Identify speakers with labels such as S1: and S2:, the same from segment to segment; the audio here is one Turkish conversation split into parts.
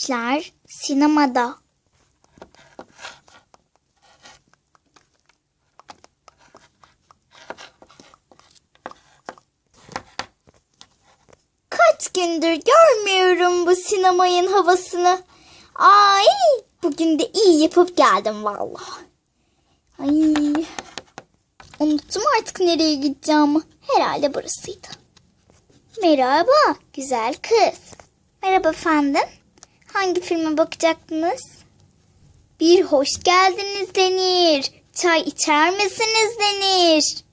S1: Gençler sinemada. Kaç gündür görmüyorum bu sinemayın havasını. Ay, bugün de iyi yapıp geldim vallahi. Ay, unuttum artık nereye gideceğimi. Herhalde burasıydı. Merhaba, güzel kız. Merhaba efendim. Hangi filme bakacaktınız? Bir hoş geldiniz denir. Çay içer misiniz denir.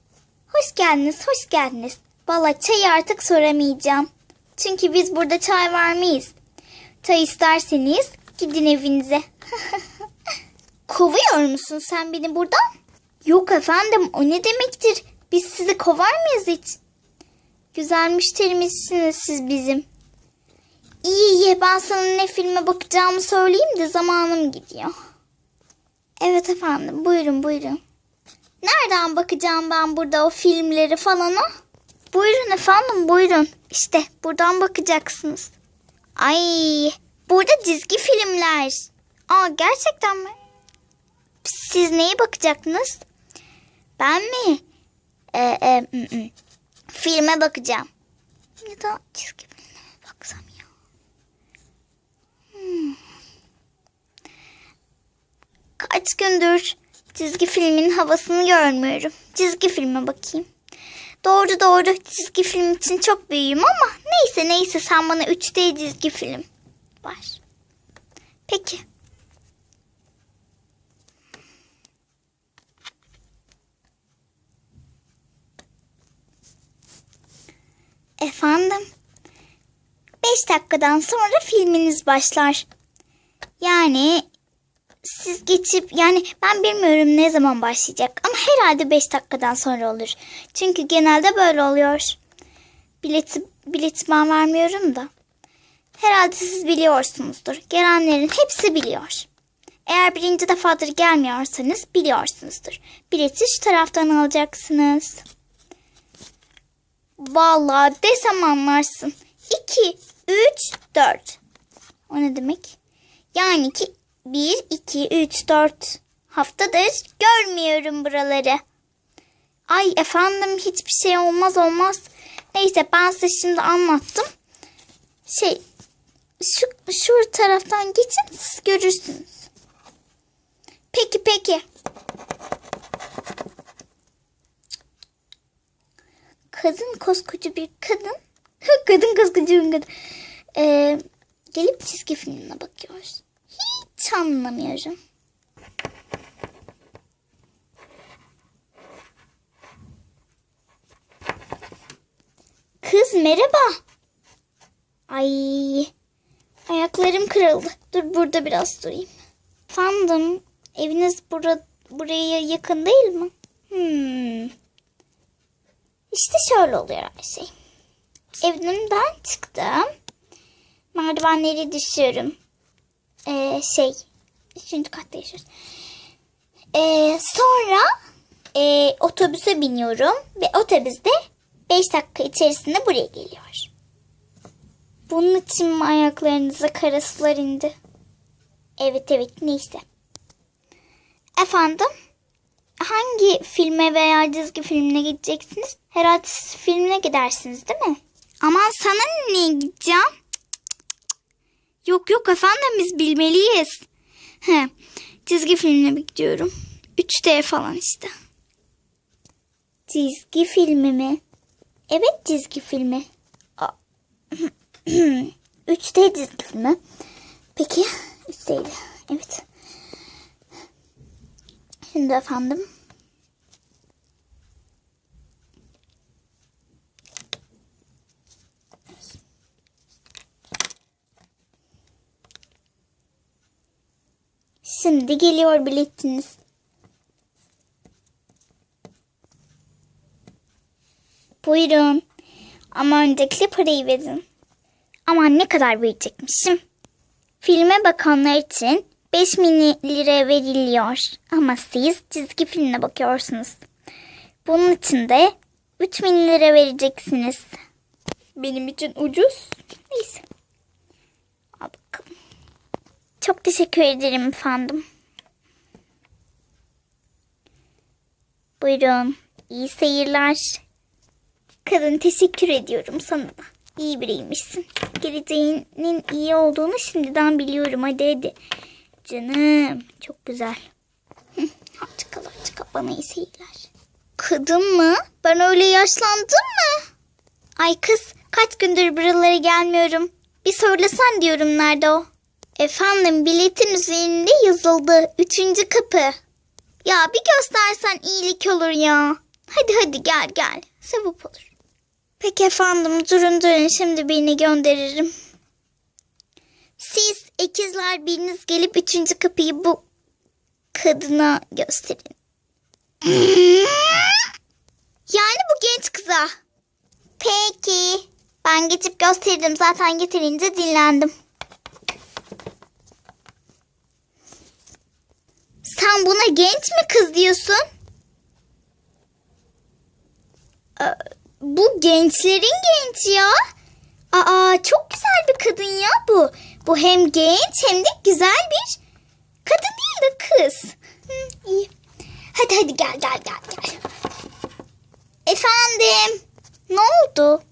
S1: Hoş geldiniz, hoş geldiniz. Valla çayı artık soramayacağım. Çünkü biz burada çay vermeyiz. Çay isterseniz gidin evinize. Kovuyor musun sen beni buradan? Yok efendim o ne demektir? Biz sizi kovar mıyız hiç? Güzel müşterimizsiniz siz bizim. İyi iyi ben sana ne filme bakacağımı söyleyeyim de zamanım gidiyor. Evet efendim buyurun buyurun. Nereden bakacağım ben burada o filmleri falana? Buyurun efendim buyurun. İşte buradan bakacaksınız. Ay burada çizgi filmler. Aa gerçekten mi? Siz neye bakacaktınız? Ben mi? Ee, e, mm, mm. filme bakacağım. Ya da çizgi filme baksam ya. Kaç gündür çizgi filmin havasını görmüyorum. Çizgi filme bakayım. Doğru doğru çizgi film için çok büyüğüm ama neyse neyse sen bana 3D çizgi film var. Peki. Efendim? 5 dakikadan sonra filminiz başlar. Yani siz geçip yani ben bilmiyorum ne zaman başlayacak ama herhalde 5 dakikadan sonra olur. Çünkü genelde böyle oluyor. Bileti, bileti ben vermiyorum da. Herhalde siz biliyorsunuzdur. Gelenlerin hepsi biliyor. Eğer birinci defadır gelmiyorsanız biliyorsunuzdur. Bileti şu taraftan alacaksınız. Vallahi desem anlarsın. 2, 3, 4. O ne demek? Yani ki 1, 2, 3, 4 haftadır görmüyorum buraları. Ay efendim hiçbir şey olmaz olmaz. Neyse ben size şimdi anlattım. Şey şu, şu taraftan geçin siz görürsünüz. Peki peki. Kadın koskoca bir kadın. Kadın bir kadın. Ee, gelip çizgi filmine bakıyoruz. Hiç anlamıyorum. Kız merhaba. Ay ayaklarım kırıldı. Dur burada biraz durayım. Efendim eviniz bura, buraya yakın değil mi? Hmm. İşte şöyle oluyor her şey. Evimden çıktım. Merdivenleri düşüyorum. Ee, şey, üçüncü katta yaşıyoruz. Ee, sonra e, otobüse biniyorum ve otobüste 5 dakika içerisinde buraya geliyor. Bunun için mi ayaklarınıza kara sular indi? Evet evet neyse. Efendim? Hangi filme veya çizgi filmine gideceksiniz? Herhalde filmine gidersiniz değil mi? Aman sana niye gideceğim? Yok yok efendim biz bilmeliyiz. He, çizgi filmine gidiyorum. 3D falan işte. Çizgi filmi mi? Evet çizgi filmi. 3D çizgi filmi. Peki 3D Evet. Şimdi efendim. Şimdi geliyor biletiniz. Buyurun. Ama öncelikle parayı verin. Aman ne kadar verecekmişim. Filme bakanlar için 5 bin lira veriliyor. Ama siz çizgi filmine bakıyorsunuz. Bunun için de 3 bin lira vereceksiniz. Benim için ucuz. Neyse. Al bakalım. teşekkür ederim efendim. Buyurun. İyi seyirler. Kadın teşekkür ediyorum sana da. İyi biriymişsin. Geleceğinin iyi olduğunu şimdiden biliyorum. Hadi hadi. Canım çok güzel. Hadi kal hadi kal. Bana iyi seyirler. Kadın mı? Ben öyle yaşlandım mı? Ay kız kaç gündür buralara gelmiyorum. Bir söylesen diyorum nerede o? Efendim biletin üzerinde yazıldı. Üçüncü kapı. Ya bir göstersen iyilik olur ya. Hadi hadi gel gel. Sevap olur. Peki efendim durun durun şimdi birini gönderirim. Siz ikizler biriniz gelip üçüncü kapıyı bu kadına gösterin. Yani bu genç kıza. Peki. Ben geçip gösterdim. Zaten getirince dinlendim. Sen buna genç mi kız diyorsun? Ee, bu gençlerin genç ya. Aa çok güzel bir kadın ya bu. Bu hem genç hem de güzel bir kadın değil de kız. Hı, iyi. Hadi hadi gel gel gel gel. Efendim, ne oldu?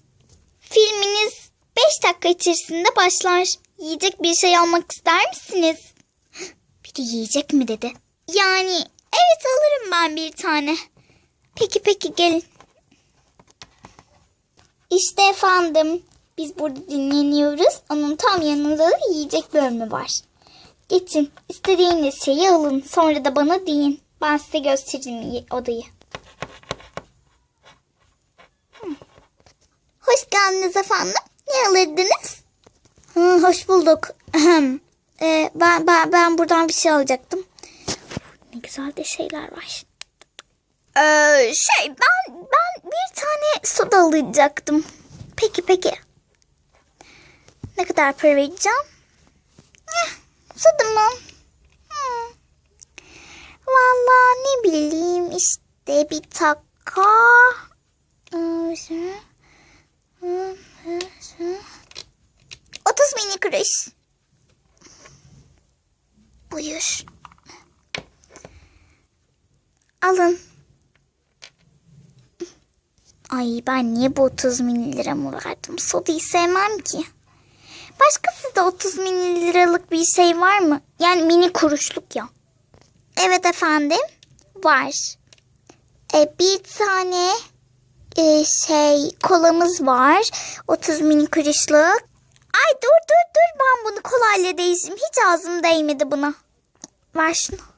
S1: Filminiz 5 dakika içerisinde başlar. Yiyecek bir şey almak ister misiniz? Bir de yiyecek mi dedi? Yani evet alırım ben bir tane. Peki peki gelin. İşte efendim. Biz burada dinleniyoruz. Onun tam yanında da yiyecek bölümü var. Geçin. istediğiniz şeyi alın. Sonra da bana deyin. Ben size göstereyim odayı. Hoş geldiniz efendim. Ne alırdınız? Hı, hoş bulduk. Ee, ben, ben, ben buradan bir şey alacaktım. Güzel de şeyler var. Ee, şey ben ben bir tane soda alacaktım. Peki peki. Ne kadar para vereceğim? Eh, soda mı? Hmm. Vallahi ne bileyim işte bir taka. Ee, 30 mini kuruş. Buyur. Alın. Ay ben niye bu 30 mini liramı verdim? Sodayı sevmem ki. Başka sizde 30 mini liralık bir şey var mı? Yani mini kuruşluk ya. Evet efendim. Var. E, bir tane e, şey kolamız var. 30 mini kuruşluk. Ay dur dur dur ben bunu kolayla değişim. Hiç ağzım değmedi buna. Ver şunu.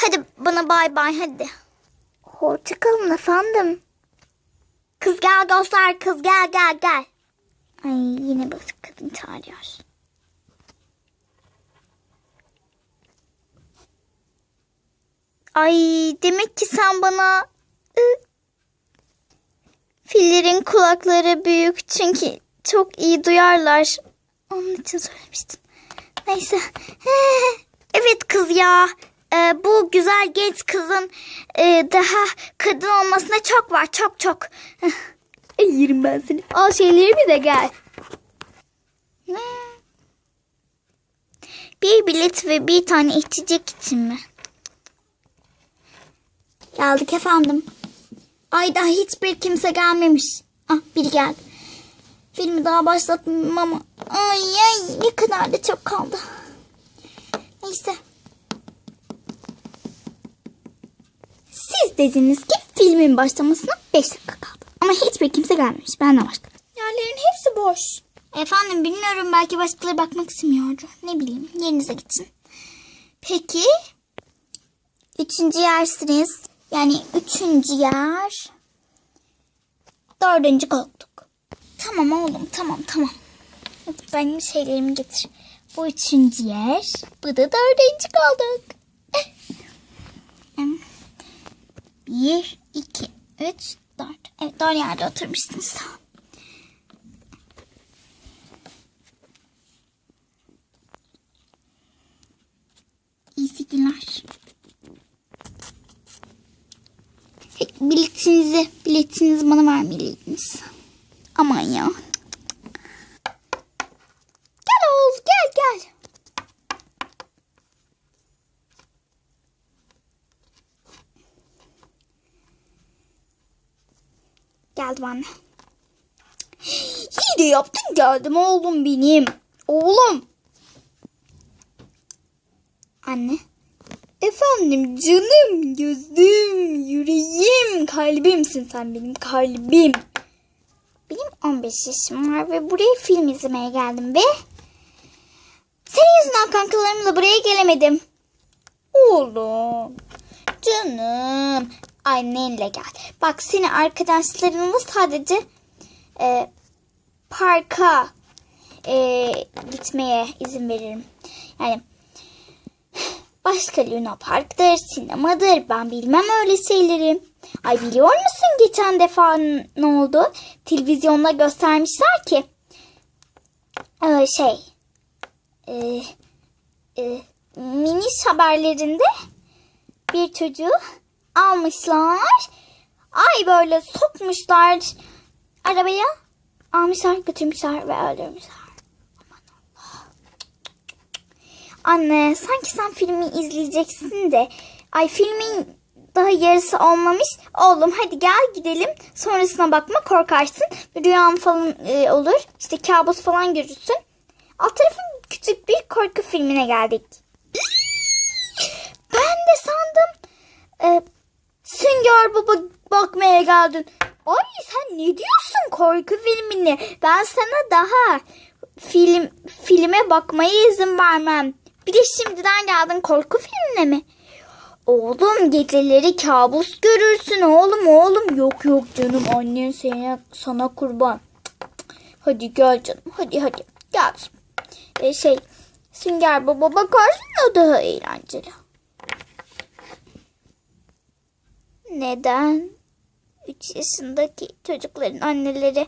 S1: Hadi bana bay bay hadi. Hoşçakalın efendim. Kız gel göster kız gel gel gel. Ay yine bak kadın çağırıyor. Ay demek ki sen bana Fillerin kulakları büyük çünkü çok iyi duyarlar. Onun için söylemiştim. Neyse. Evet kız ya. Ee, bu güzel genç kızın e, daha kadın olmasına çok var. Çok çok. Yerim ben seni. Al şeylerimi de gel. Ne? Bir bilet ve bir tane içecek için mi? Geldik efendim. Ay daha hiçbir kimse gelmemiş. Ah biri geldi. Filmi daha başlatmam ama. Ay ay ne kadar da çok kaldı. Neyse. Siz dediniz ki filmin başlamasına 5 dakika kaldı. Ama hiçbir kimse gelmemiş. Benden başka. Yerlerin hepsi boş. Efendim bilmiyorum belki başkaları bakmak istemiyordu. Ne bileyim yerinize gitsin. Peki. Üçüncü yersiniz. Yani üçüncü yer. Dördüncü koltuk. Tamam oğlum tamam tamam. Benim şeylerimi getir. Bu üçüncü yer. Bu da dördüncü koltuk. Eh. Em, Bir, iki, üç, dört. Evet doğru yerde oturmuşsunuz. İyi günler. Hey, biletinizi, biletinizi bana vermeliydiniz. Aman ya. Gel oğul, gel gel. Anne. İyi de yaptın geldim oğlum benim. Oğlum. Anne. Efendim canım, gözüm, yüreğim, kalbimsin sen benim kalbim. Benim 15 yaşım var ve buraya film izlemeye geldim ve senin yüzünden kankalarımla buraya gelemedim. Oğlum. Canım. Annenle gel. Bak seni arkadaşlarınla sadece e, parka e, gitmeye izin veririm. Yani başka Luna Park'tır, sinemadır. Ben bilmem öyle şeyleri. Ay biliyor musun geçen defa ne oldu? Televizyonda göstermişler ki e, şey e, e, miniş haberlerinde bir çocuğu almışlar. Ay böyle sokmuşlar arabaya. Almışlar götürmüşler ve öldürmüşler. Anne sanki sen filmi izleyeceksin de. Ay filmin daha yarısı olmamış. Oğlum hadi gel gidelim. Sonrasına bakma korkarsın. Rüyan falan e, olur. İşte kabus falan görürsün. Alt tarafın küçük bir korku filmine geldik. Ben de sandım e, Sünger Baba bakmaya geldin. Ay sen ne diyorsun korku filmini? Ben sana daha film filme bakmaya izin vermem. Bir de şimdiden geldin korku filmine mi? Oğlum geceleri kabus görürsün oğlum oğlum. Yok yok canım annen sana, sana kurban. Hadi gel canım hadi hadi gel. E, şey Sünger Baba bakarsın o daha eğlenceli. Neden? 3 yaşındaki çocukların anneleri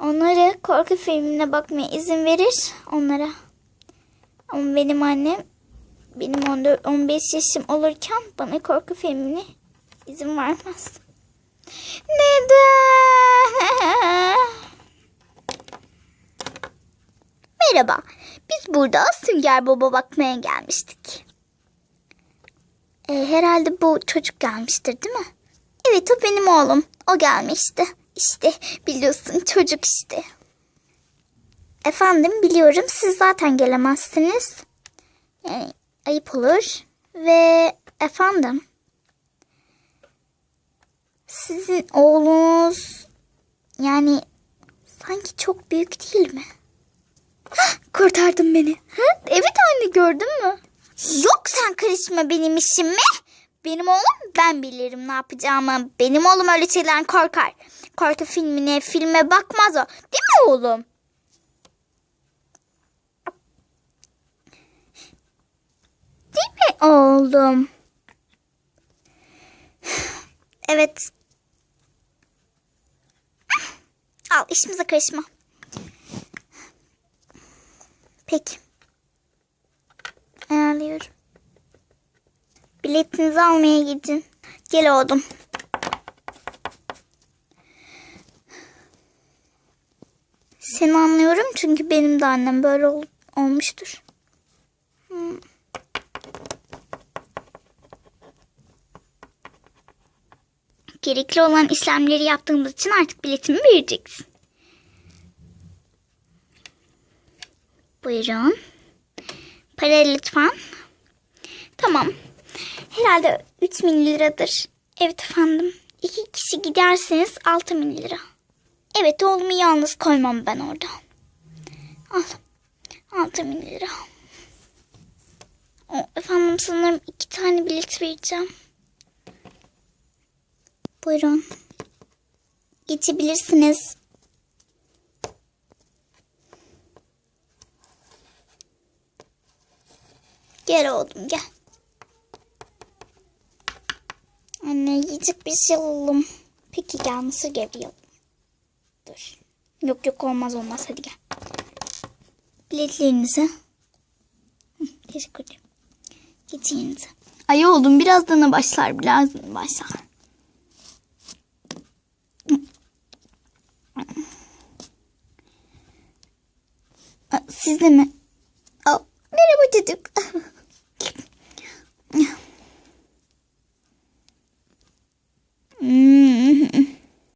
S1: onları korku filmine bakmaya izin verir onlara. Ama benim annem benim 14 15 yaşım olurken bana korku filmine izin vermez. Neden? Merhaba. Biz burada Sünger Baba bakmaya gelmiştik. E, herhalde bu çocuk gelmiştir değil mi? Evet o benim oğlum. O gelmişti. İşte biliyorsun çocuk işte. Efendim biliyorum siz zaten gelemezsiniz. Yani ayıp olur. Ve efendim sizin oğlunuz yani sanki çok büyük değil mi? Hah, kurtardın beni. Ha? Evet anne gördün mü? Yok sen karışma benim işime. Benim oğlum ben bilirim ne yapacağımı. Benim oğlum öyle şeylerden korkar. Korku filmine, filme bakmaz o. Değil mi oğlum? Değil mi oğlum? Evet. Al işimize karışma. Peki. Ayarlıyorum. Biletinizi almaya gidin. Gel oğlum. Seni anlıyorum çünkü benim de annem böyle ol- olmuştur. Hmm. Gerekli olan işlemleri yaptığımız için artık biletimi vereceksin. Buyurun. Para lütfen. Tamam. Herhalde 3 bin liradır. Evet efendim. İki kişi giderseniz 6 bin lira. Evet oğlumu yalnız koymam ben orada. Al. 6 bin lira. O, efendim sanırım iki tane bilet vereceğim. Buyurun. Geçebilirsiniz. Gel oğlum gel. Anne yiyecek bir şey alalım. Peki gel mısır gevreği alalım. Dur. Yok yok olmaz olmaz hadi gel. Biletlerinizi. Teşekkür ederim. Geçin yerinize. Ay oğlum birazdan başlar birazdan başlar. Siz de mi? Aa, merhaba çocuk.